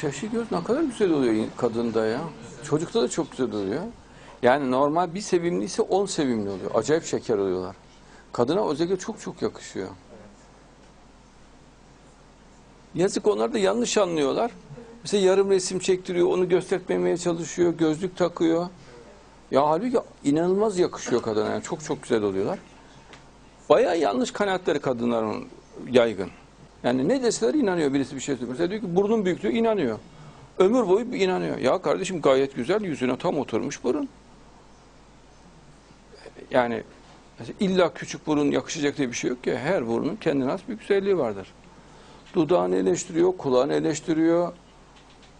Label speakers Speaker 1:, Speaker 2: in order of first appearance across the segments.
Speaker 1: şaşı göz ne kadar güzel oluyor kadında ya. Çocukta da çok güzel oluyor. Yani normal bir sevimliyse on sevimli oluyor. Acayip şeker oluyorlar. Kadına özellikle çok çok yakışıyor. Yazık onlar da yanlış anlıyorlar. Mesela yarım resim çektiriyor, onu göstermemeye çalışıyor, gözlük takıyor. Ya halbuki inanılmaz yakışıyor kadına. Yani çok çok güzel oluyorlar. Bayağı yanlış kanaatleri kadınların yaygın. Yani ne deseler inanıyor birisi bir şey söylüyor. Mesela diyor ki burnun büyüklüğü inanıyor. Ömür boyu inanıyor. Ya kardeşim gayet güzel yüzüne tam oturmuş burun. Yani illa küçük burun yakışacak diye bir şey yok ki. Her burunun kendine has bir güzelliği vardır. Dudağını eleştiriyor, kulağını eleştiriyor,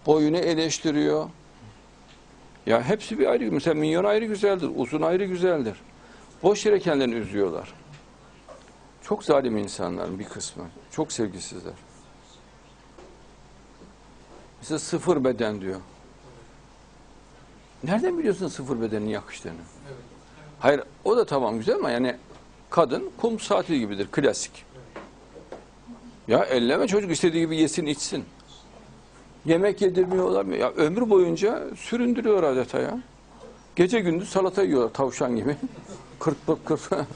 Speaker 1: boyunu eleştiriyor. Ya hepsi bir ayrı. Mesela minyon ayrı güzeldir, uzun ayrı güzeldir. Boş yere kendilerini üzüyorlar. Çok zalim insanlar bir kısmı. Çok sevgisizler. Mesela sıfır beden diyor. Nereden biliyorsun sıfır bedenin yakıştığını? Hayır o da tamam güzel ama yani kadın kum saati gibidir klasik. Ya elleme çocuk istediği gibi yesin içsin. Yemek yedirmiyorlar? Ya ömür boyunca süründürüyor adeta ya. Gece gündüz salata yiyorlar tavşan gibi. kırk kırk kırk.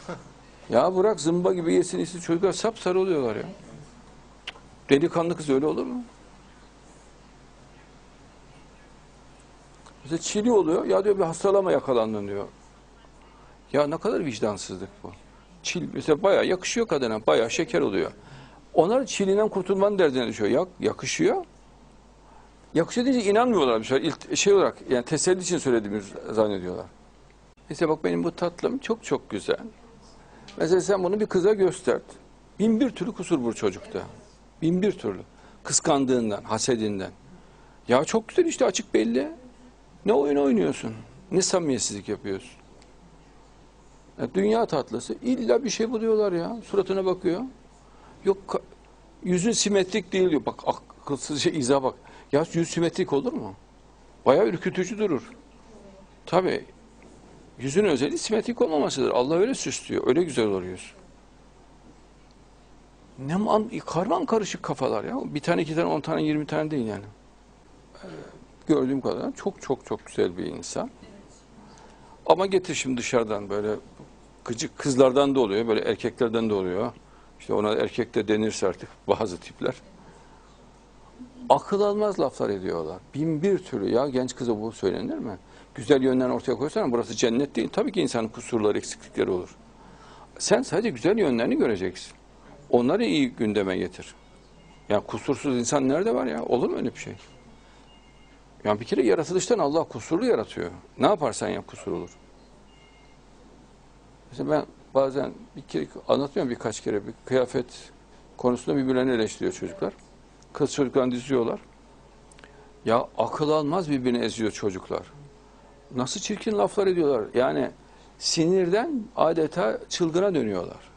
Speaker 1: Ya bırak zımba gibi yesin içsin çocuklar sapsarı oluyorlar ya. Delikanlı kız öyle olur mu? Mesela çili oluyor. Ya diyor bir hastalama yakalandın diyor. Ya ne kadar vicdansızlık bu. Çil mesela bayağı yakışıyor kadına. Bayağı şeker oluyor. Onlar çilinden kurtulmanın derdine düşüyor. Ya, yakışıyor. Yakışıyor deyince inanmıyorlar bir şey. Şey olarak yani teselli için söylediğimiz zannediyorlar. Mesela bak benim bu tatlım çok çok güzel. Mesela sen bunu bir kıza göstert. Bin bir türlü kusur bu çocukta. Bin bir türlü. Kıskandığından, hasedinden. Ya çok güzel işte açık belli. Ne oyun oynuyorsun? Ne samimiyetsizlik yapıyorsun? Ya dünya tatlısı illa bir şey buluyorlar ya. Suratına bakıyor. Yok yüzün simetrik değil diyor. Bak akılsızca izah bak. Ya yüz simetrik olur mu? Bayağı ürkütücü durur. Tabii yüzün özelliği simetrik olmamasıdır. Allah öyle süslüyor. Öyle güzel oluyorsun. Ne man, karman karışık kafalar ya. Bir tane, iki tane, on tane, yirmi tane değil yani. Ee, gördüğüm kadarıyla çok çok çok güzel bir insan. Ama getir şimdi dışarıdan böyle gıcık kızlardan da oluyor, böyle erkeklerden de oluyor. İşte ona erkek de denirse artık bazı tipler. Akıl almaz laflar ediyorlar. Bin bir türlü ya genç kıza bu söylenir mi? Güzel yönlerini ortaya koysana burası cennet değil. Tabii ki insanın kusurları, eksiklikleri olur. Sen sadece güzel yönlerini göreceksin. Onları iyi gündeme getir. Yani kusursuz insan nerede var ya? Olur mu öyle bir şey? Yani bir kere yaratılıştan Allah kusurlu yaratıyor. Ne yaparsan yap kusur olur. Mesela ben bazen bir kere anlatmıyorum birkaç kere bir kıyafet konusunda birbirlerini eleştiriyor çocuklar. Kız çocuklarını diziyorlar. Ya akıl almaz birbirini eziyor çocuklar. Nasıl çirkin laflar ediyorlar. Yani sinirden adeta çılgına dönüyorlar.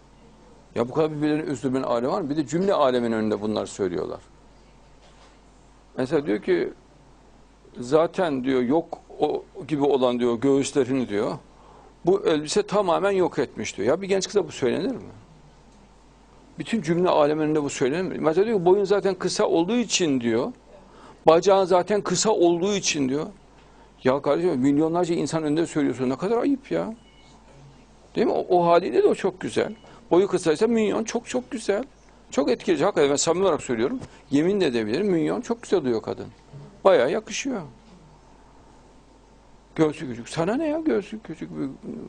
Speaker 1: Ya bu kadar birbirlerini üzdürmenin alemi var mı? Bir de cümle alemin önünde bunlar söylüyorlar. Mesela diyor ki zaten diyor yok o gibi olan diyor göğüslerini diyor. Bu elbise tamamen yok etmiş diyor. Ya bir genç kıza bu söylenir mi? Bütün cümle alem önünde bu söylenir mi? Mesela diyor boyun zaten kısa olduğu için diyor. Bacağın zaten kısa olduğu için diyor. Ya kardeşim milyonlarca insan önünde söylüyorsun. Ne kadar ayıp ya. Değil mi? O, o haliyle de o çok güzel. Boyu kısaysa minyon çok çok güzel. Çok etkileyici. Hakikaten ben samimi olarak söylüyorum. Yemin de edebilirim. Minyon çok güzel oluyor kadın. Bayağı yakışıyor. Göğsü küçük. Sana ne ya göğsü küçük?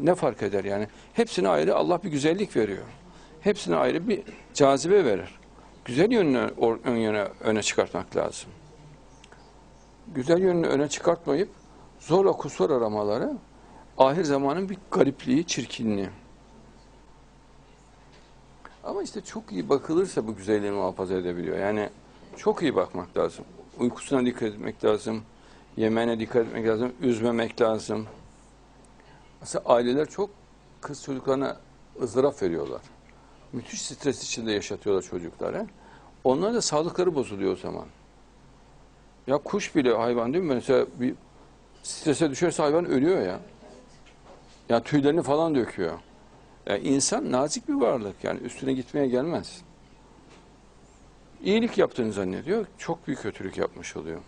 Speaker 1: Ne fark eder yani? Hepsine ayrı Allah bir güzellik veriyor. Hepsine ayrı bir cazibe verir. Güzel yönünü ön yöne öne çıkartmak lazım. Güzel yönünü öne çıkartmayıp zorla kusur aramaları ahir zamanın bir garipliği, çirkinliği. Ama işte çok iyi bakılırsa bu güzelliğini muhafaza edebiliyor. Yani çok iyi bakmak lazım. Uykusuna dikkat etmek lazım. Yemeğine dikkat etmek lazım. Üzmemek lazım. Mesela aileler çok kız çocuklarına ızdırap veriyorlar. Müthiş stres içinde yaşatıyorlar çocukları. Onların da sağlıkları bozuluyor o zaman. Ya kuş bile hayvan değil mi? Mesela bir strese düşerse hayvan ölüyor ya. Ya tüylerini falan döküyor. Ya insan nazik bir varlık yani üstüne gitmeye gelmez. İyilik yaptığını zannediyor. Çok büyük kötülük yapmış oluyor.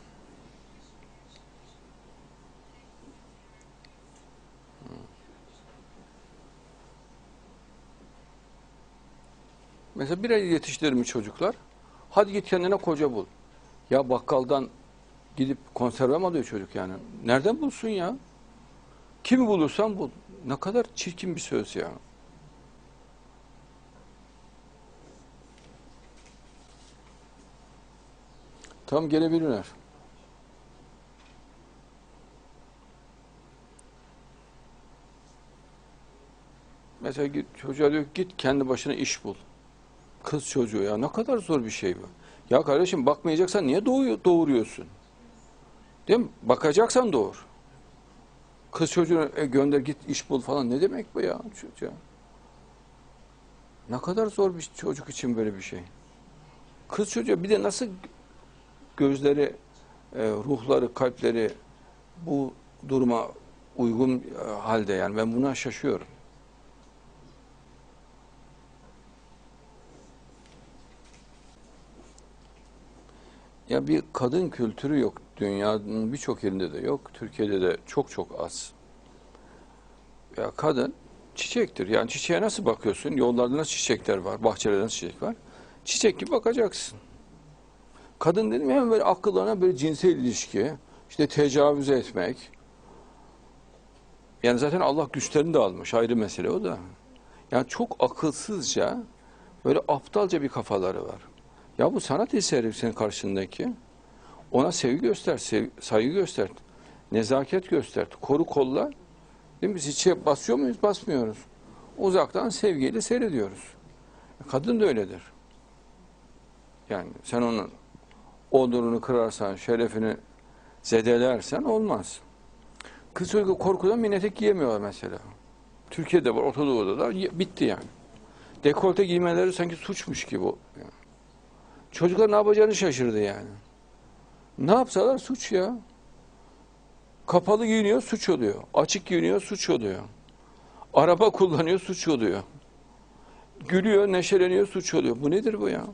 Speaker 1: Mesela bir ay yetiştirmiş çocuklar. Hadi git kendine koca bul. Ya bakkaldan gidip konserve mi alıyor çocuk yani? Nereden bulsun ya? Kimi bulursan bul. Ne kadar çirkin bir söz ya. Tam gelebilirler. Mesela git, çocuğa diyor git kendi başına iş bul. Kız çocuğu ya ne kadar zor bir şey bu. Ya kardeşim bakmayacaksan niye doğuyor, doğuruyorsun? Değil mi? Bakacaksan doğur. Kız çocuğuna e, gönder git iş bul falan ne demek bu ya çocuğa? Ne kadar zor bir çocuk için böyle bir şey. Kız çocuğa bir de nasıl gözleri, e, ruhları, kalpleri bu duruma uygun e, halde yani ben buna şaşıyorum. Ya bir kadın kültürü yok. Dünyanın birçok yerinde de yok. Türkiye'de de çok çok az. Ya kadın çiçektir. Yani çiçeğe nasıl bakıyorsun? Yollarda nasıl çiçekler var? Bahçelerde nasıl çiçek var? Çiçek gibi bakacaksın. Kadın dedim hemen böyle akıllarına böyle cinsel ilişki, işte tecavüz etmek. Yani zaten Allah güçlerini de almış. Ayrı mesele o da. Yani çok akılsızca, böyle aptalca bir kafaları var. Ya bu sanat eseri senin karşındaki. Ona sevgi göster, sev- saygı göster, nezaket göster, koru kolla. Değil mi? Biz içe basıyor muyuz? Basmıyoruz. Uzaktan sevgiyle seyrediyoruz. Kadın da öyledir. Yani sen onun onurunu kırarsan, şerefini zedelersen olmaz. Kız çocuğu korkudan mini etek giyemiyorlar mesela. Türkiye'de var, Orta Doğu'da da bitti yani. Dekolte giymeleri sanki suçmuş gibi. yani. Çocuklar ne yapacağını şaşırdı yani. Ne yapsalar suç ya. Kapalı giyiniyor suç oluyor. Açık giyiniyor suç oluyor. Araba kullanıyor suç oluyor. Gülüyor, neşeleniyor suç oluyor. Bu nedir bu ya?